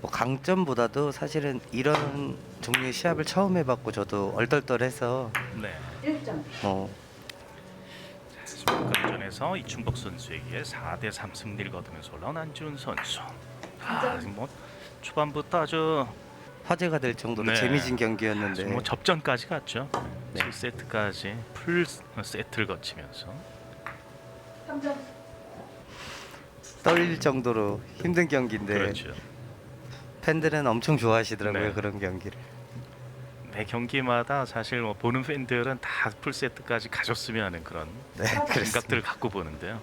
뭐 강점보다도 사실은 이런 종류의 시합을 처음 해봤고 저도 얼떨떨해서 네. 1점. 뭐 중간전에서 이충복 선수에게 4대 3 승리를 거두면서 올라온 안지훈 선수. 아, 뭐 초반부터 아주 화제가 될 정도로 네. 재미진 경기였는데 뭐 접전까지 갔죠. 네. 7세트까지 풀 세트를 거치면서 3점. 떨릴 정도로 힘든 경기인데 그렇죠. 팬들은 엄청 좋아하시더라고요 네. 그런 경기를. 매 경기마다 사실 뭐 보는 팬들은 다 풀 세트까지 가졌으면 하는 그런 네. 생각들을 갖고 보는데요.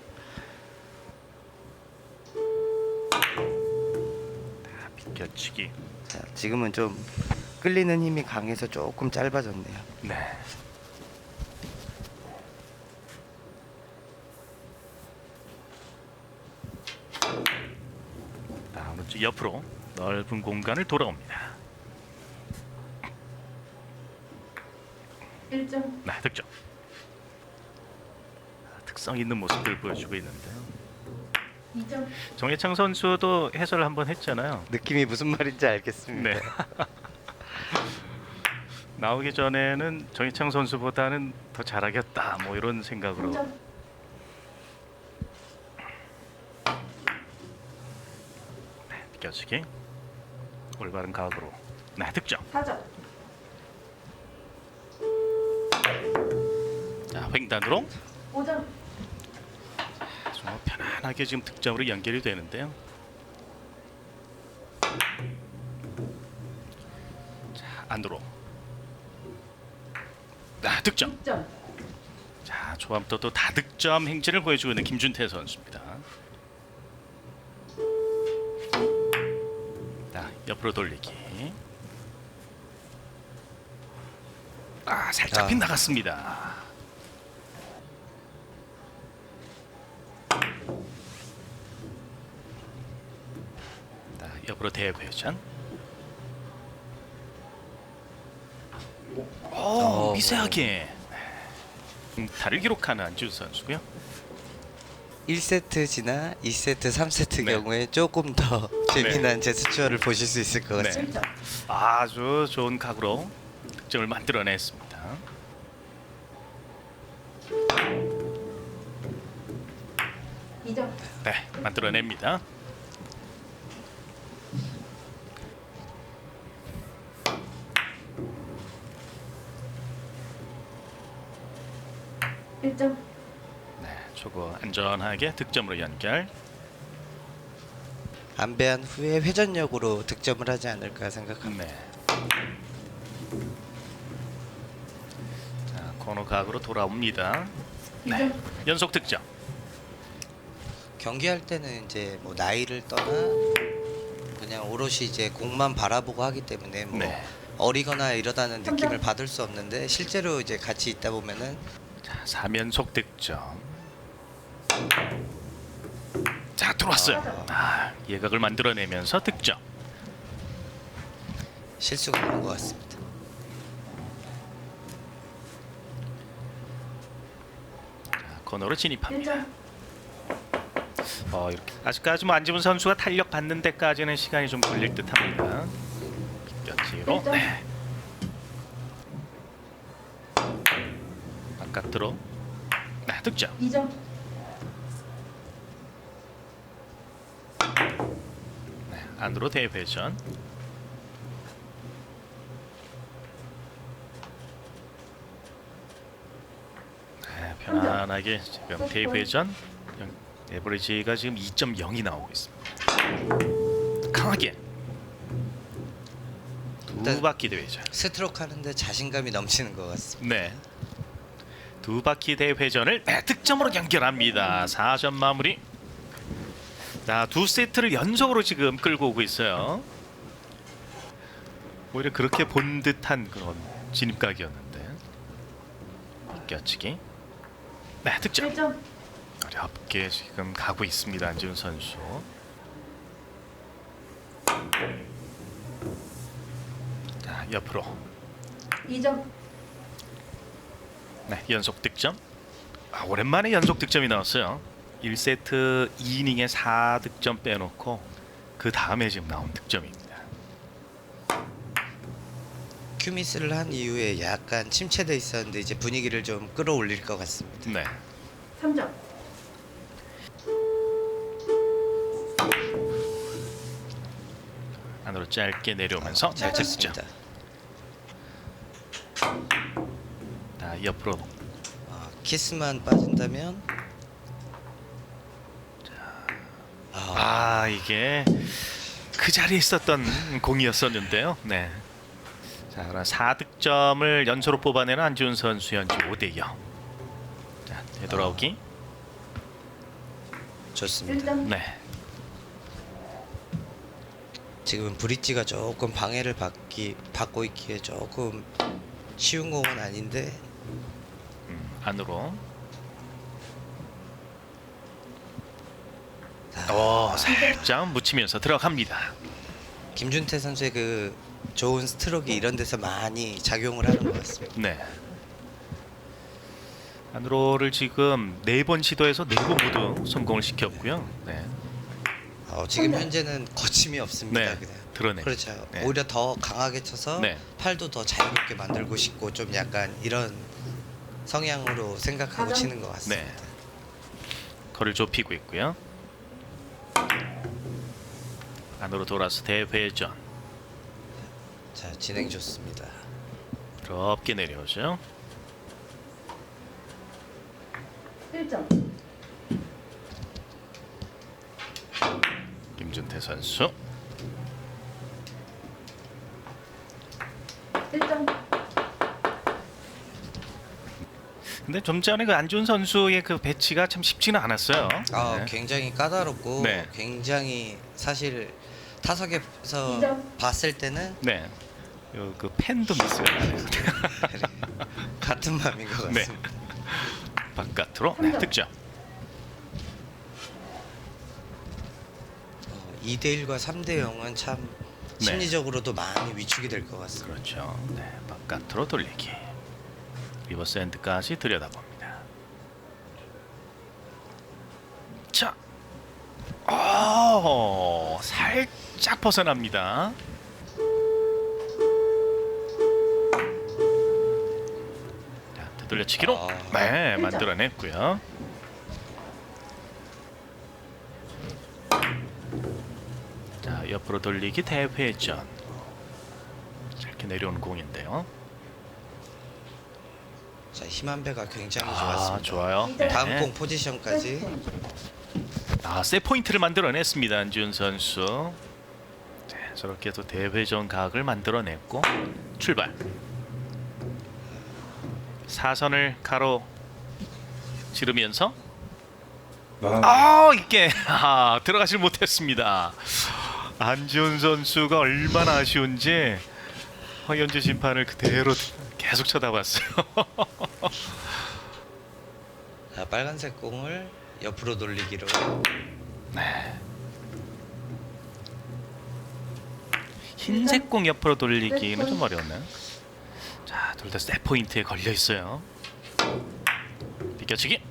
다 비껴치기. 자, 지금은 좀 끌리는 힘이 강해서 조금 짧아졌네요. 네. 자, 오른쪽 옆으로 넓은 공간을 돌아옵니다. 1점. 네, 득점. 아, 특성 있는 모습을 보여주고 있는데요. 2점. 정혜창 선수도 해설을 한번 했잖아요. 느낌이 무슨 말인지 알겠습니다. 네. 나오기 전에는 정희창 선수보다는 더 잘하겠다 뭐 이런 생각으로 3점. 비껴치기 올바른 각으로 네 득점 4점. 자 횡단으로 5점. 아주 뭐 편안하게 지금 득점으로 연결이 되는데요 자 안으로 아 득점 6점. 자 초반부터 또 다득점 행진을 보여주고 있는 김준태 선수입니다. 옆으로 돌리기. 아 살짝 아. 빗나갔습니다. 자 옆으로 대회전. 오 어, 미세하게. 다를 기록하는 안지우 선수고요. 1세트 지나 2세트, 3세트 네. 경우에 조금 더 재미난 제스처를 보실 수 있을 것 네. 같습니다. 1점. 아주 좋은 각으로 득점을 만들어냈습니다. 이 2점. 네, 만들어냅니다. 일점 네, 초구 안전하게 득점으로 연결. 안배한 후에 회전력으로 득점을 하지 않을까 생각합니다. 네. 자, 코너 각으로 돌아옵니다. 이 네, 점 연속 득점. 경기할 때는 이제 뭐 나이를 떠나 그냥 오롯이 이제 공만 바라보고 하기 때문에 뭐 네. 어리거나 이러다는 느낌을 받을 수 없는데 실제로 이제 같이 있다 보면은 자, 3연속 득점. 자, 들어왔어요. 아, 예각을 만들어내면서 득점. 실수가 나온 것 같습니다. 자, 코너로 진입합니다. 1점. 어, 이렇게 아직까지 뭐 안지훈 선수가 탄력 받는 데까지는 시간이 좀 걸릴 듯합니다. 일점. 네. 바깥으로 네, 득점. 2점. 안으로 대회전. 네, 편안하게 지금 대회전 에버리지가 지금 2.0이 나오고 있습니다. 강하게 두 바퀴 대회전. 스트로크 하는데 자신감이 넘치는 것 같습니다. 네. 두 바퀴 대회전을 네, 득점으로 연결합니다. 4점 마무리. 자, 두 세트를 연속으로 지금 끌고 오고 있어요. 오히려 그렇게 본 듯한 그런 진입각이었는데. 껴치기. 네, 득점. 1점. 어렵게 지금 가고 있습니다. 안지훈 선수. 자, 옆으로. 2점. 네, 연속 득점. 아, 오랜만에 연속 득점이 나왔어요. 1세트 2이닝에 4득점 빼놓고 그 다음에 지금 나온 득점입니다. 큐미스를 한 이후에 약간 침체돼 있었는데 이제 분위기를 좀 끌어올릴 것 같습니다. 네. 3점. 안으로 짧게 내려오면서 잘 쳤죠. 다 옆으로. 어, 키스만 빠진다면 아, 이게 그 자리에 있었던 공이었었는데요. 네. 자, 그럼 4득점을 연소로 뽑아내는 안지훈 선수 현재 5대 0. 자, 되돌아오기. 좋습니다. 1점. 네. 지금 브릿지가 조금 방해를 받기 받고 있기에 조금 쉬운 공은 아닌데 음, 안으로. 어, 살짝 묻히면서 들어갑니다. 김준태 선수의 그 좋은 스트로크 이런 데서 많이 작용을 하는 것 같습니다. 네. 안으로를 지금 네 번 시도해서 네 번 모두 성공을 시켰고요. 네. 어, 지금 현재는 거침이 없습니다. 네. 그냥. 드러내. 그렇죠. 네. 오히려 더 강하게 쳐서 네. 팔도 더 자유롭게 만들고 싶고 좀 약간 이런 성향으로 생각하고 가장- 치는 것 같습니다. 네. 거리를 좁히고 있고요. 안으로 돌아서 대회전. 자 진행 좋습니다. 부드럽게 내려오죠. 1점. 김준태 선수. 1점. 근데 좀 전에 그 안준 선수의 그 배치가 참 쉽지는 않았어요. 아 네. 굉장히 까다롭고 네. 굉장히 사실 타석에서. 봤을 때는 네. 요, 그 팬도 미스가 나네요. 같은 마음인 것 네. 같습니다. 바깥으로 네, 득점. 어, 2대 1과 3대 0은 참 네. 심리적으로도 많이 위축이 될 것 같습니다. 그렇죠. 네, 바깥으로 돌리기. 리버스 핸드까지 들여다봅니다. 자, 어, 살짝 벗어납니다. 자, 되돌려치기로 아. 네 만들어냈고요. 자, 옆으로 돌리기 대회전. 자, 이렇게 내려오는 공인데요. 자 힘한 배가 굉장히 아, 좋았습니다. 좋아요. 네. 다음 공 포지션까지 아, 세 포인트를 만들어냈습니다. 안지훈 선수. 네, 저렇게 또 대회전 각을 만들어냈고 출발. 사선을 가로 지르면서 아 이게 아, 들어가질 못했습니다. 안지훈 선수가 얼마나 아쉬운지 허현주 심판을 그대로 계속 쳐다봤어요. 자, 빨간색 공을 옆으로 돌리기로 네. 흰색 공 옆으로 돌리기는 좀 어려웠나요? 자, 둘다세 포인트에 걸려 있어요. 비껴치기.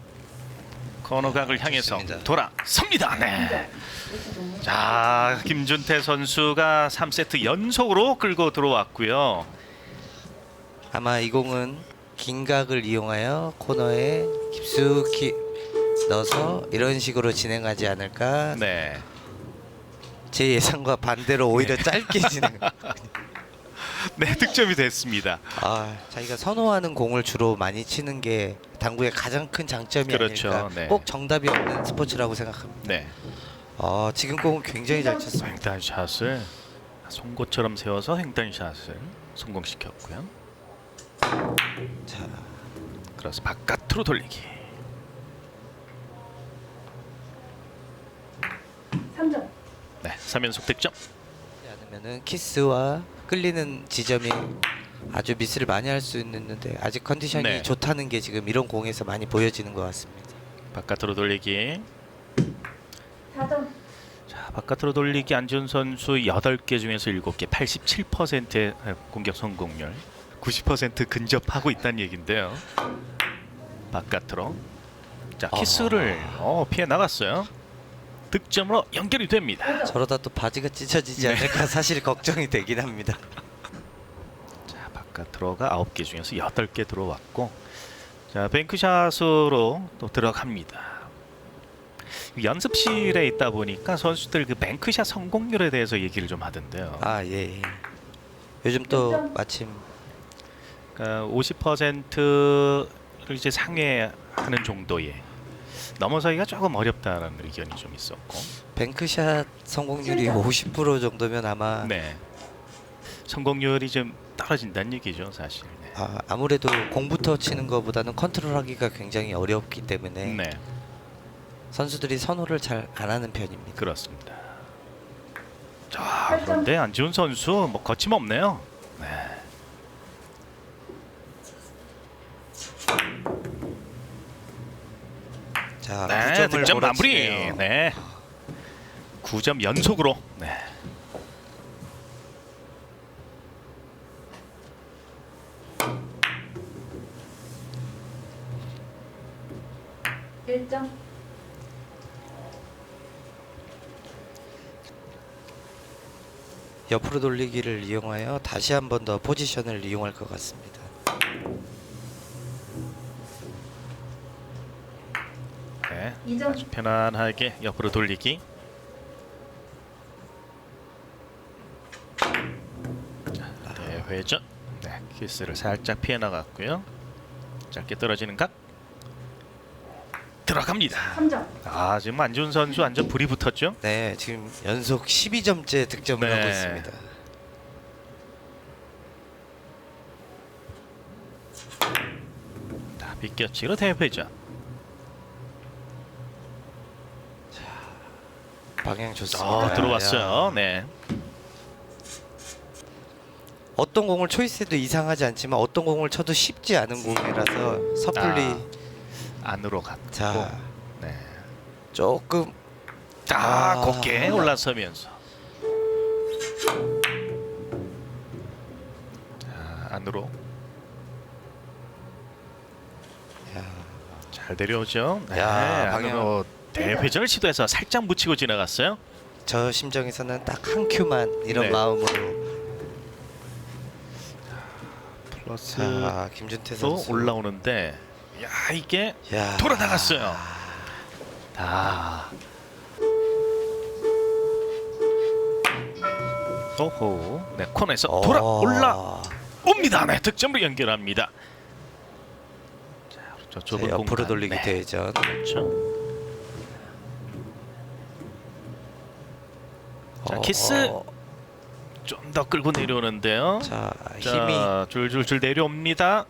코너각을 향해서 좋습니다. 돌아섭니다. 네. 자, 김준태 선수가 3세트 연속으로 끌고 들어왔고요. 아마 이 공은 긴 각을 이용하여 코너에 깊숙이 넣어서 이런 식으로 진행하지 않을까 네. 제 예상과 반대로 오히려 짧게 진행. 네, 득점이 됐습니다. 아, 자기가 선호하는 공을 주로 많이 치는 게 당구의 가장 큰 장점이 그렇죠, 아닐까. 네. 꼭 정답이 없는 스포츠라고 생각합니다. 네. 아, 지금 공은 굉장히 잘 쳤습니다. 횡단 샷을 송곳처럼 세워서 횡단 샷을 성공시켰고요. 자, 그래서 바깥으로 돌리기. 3점. 네, 3연속 득점. 않으면은 키스와 끌리는 지점이 아주 미스를 많이 할 수 있는데 아직 컨디션이 네. 좋다는 게 지금 이런 공에서 많이 보여지는 것 같습니다. 바깥으로 돌리기. 4점. 자, 바깥으로 돌리기 안준 선수 8개 중에서 7개 87%의 공격 성공률. 90% 근접하고 있다는 얘긴데요. 바깥으로. 자, 키스를 어, 피해 나갔어요. 득점으로 연결이 됩니다. 저러다 또 바지가 찢어지지 네. 않을까 사실 걱정이 되긴 합니다. 자, 바깥으로가 9개 중에서 8개 들어왔고 자 뱅크샷으로 또 들어갑니다. 연습실에 있다 보니까 선수들 그 뱅크샷 성공률에 대해서 얘기를 좀 하던데요. 아 예. 예. 요즘 또. 마침 그러니까 50%를 이제 상회하는 정도의 넘어서기가 조금 어렵다라는 의견이 좀 있었고. 뱅크샷 성공률이 50% 정도면 아마 네. 성공률이 좀 떨어진다는 얘기죠 사실. 네. 아, 아무래도 공부터 치는 것보다는 컨트롤하기가 굉장히 어렵기 때문에 네. 선수들이 선호를 잘 안 하는 편입니다. 그렇습니다. 자 그런데 안지훈 선수 뭐 거침없네요 네. 자, 네 9점을 득점 마무리. 네 9점 연속으로 네. 일점 옆으로 돌리기를 이용하여 다시 한 번 더 포지션을 이용할 것 같습니다. 네. 아주 편안하게 옆으로 돌리기. 자, 대회전. 네, 키스를 살짝 피해 나갔고요. 짧게 떨어지는 각. 들어갑니다. 삼점 아, 지금 안준 선수 완전 불이 붙었죠? 네, 지금 연속 12점째 득점을 네. 하고 있습니다. 자, 빗겨치로 대회전. 방향 좋습니다. 어, 들어왔어요. 야, 네. 어떤 공을 초이스해도 이상하지 않지만 어떤 공을 쳐도 쉽지 않은 공이라서 섣불리 아, 안으로 갔고. 자 네. 조금 아, 아. 곱게 올라서면서. 자, 안으로 야, 잘 내려오죠. 네, 야, 안으로 대회전을 시도해서 살짝 묻히고 지나갔어요. 저 심정에서는 딱 한 큐만 이런 네. 마음으로 플러스 자 김준태 또 선수 올라오는데 야 이게 야. 돌아 나갔어요. 아. 오호. 네, 코너에서 어. 돌아 올라 옵니다. 네, 득점으로 연결합니다. 자, 저 자, 좁은 옆으로 공간. 돌리기 네, 대전 그렇죠. 자, 키스. 어, 좀 더 끌고 내려오는데요. 자 힘이 자, 줄줄줄 내려옵니다.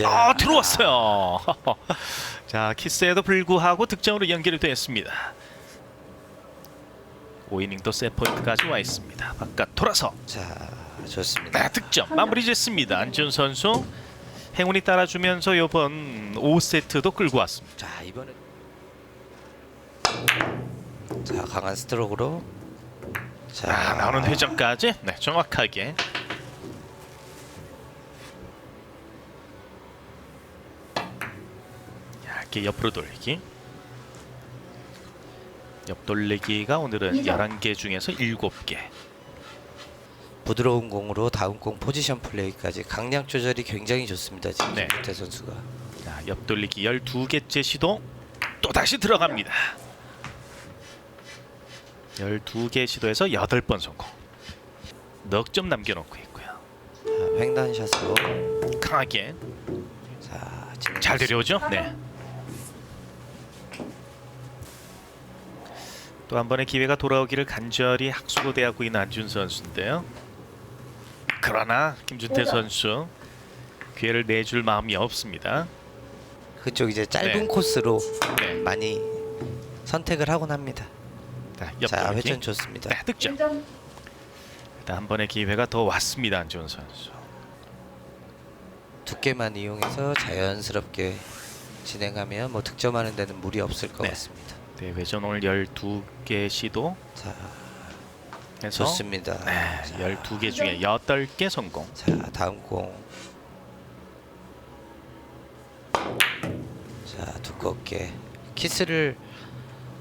야, 아 들어왔어요. 자 키스에도 불구하고 득점으로 연결이 됐습니다. 5이닝도 세 포인트까지 와 있습니다. 바깥 돌아서 자 좋습니다. 네, 득점 마무리 짓습니다. 안지훈 선수 행운이 따라주면서 이번 5세트도 끌고 왔습니다. 자 이번에 자 강한 스트로크로 자 아, 나오는 회전까지? 네, 정확하게. 얇게 옆으로 돌리기. 옆 돌리기가 오늘은 이점. 11개 중에서 7개. 부드러운 공으로 다음 공 포지션 플레이까지. 강약 조절이 굉장히 좋습니다. 지금 네. 김준태 선수가. 자, 옆 돌리기 12개째 시도 또 다시 들어갑니다 12개 시도에서 8번 성공 넉점 남겨놓고 있고요 자, 횡단샷으로 강하게 자 지금 잘 데려오죠? 네. 또 한 번의 기회가 돌아오기를 간절히 학수고대하고 있는 안준 선수인데요. 그러나 김준태 선수 기회를 내줄 마음이 없습니다. 그쪽 이제 짧은 네. 코스로 네. 많이 선택을 하곤 합니다. 자, 옆자 돌기. 회전 좋습니다. 네, 득점. 일단 한 번의 기회가 더 왔습니다. 안준 선수. 두께만 이용해서 자연스럽게 진행하면 뭐 득점하는 데는 무리 없을 것 네. 같습니다. 네, 회전 오늘 12개 시도 자 해서 좋습니다. 네, 자, 12개 중에 8개 성공. 자 다음 공. 자 두껍게 키스를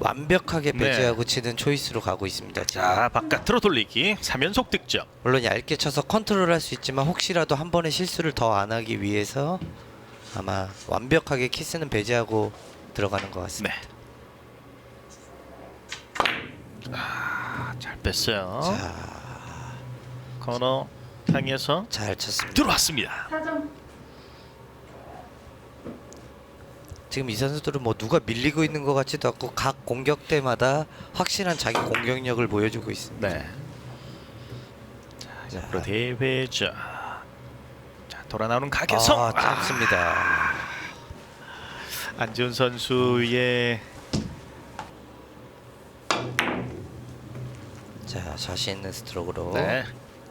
완벽하게 네. 배제하고 치는 초이스로 가고 있습니다. 지금. 자 바깥으로 돌리기 3연속 득점. 물론 얇게 쳐서 컨트롤할 수 있지만 혹시라도 한 번의 실수를 더 안 하기 위해서 아마 완벽하게 키스는 배제하고 들어가는 것 같습니다. 네. 아잘 뺐어요. 자, 코너 향해서 잘 쳤습니다. 들어왔습니다. 4점. 지금 이 선수들은 뭐 누가 밀리고 있는 것 같지도 않고 각 공격 때마다 확실한 자기 공격력을 보여주고 있습니다. 네. 자, 앞으로 대회전. 자 돌아 나오는 가계성. 아, 짧습니다. 안지훈 선수의 자, 자신 있는 스트로크로 네,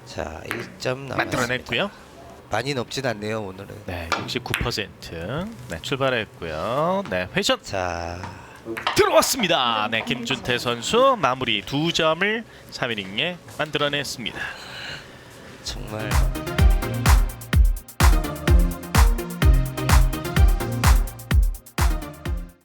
자, 1점 남았습니다. 만들어냈고요. 많이 높진 않네요, 오늘은. 네, 69%. 네, 출발했고요. 네, 회전 자, 들어왔습니다. 네, 김준태 선수 마무리 두 점을 3이닝에 만들어냈습니다. 정말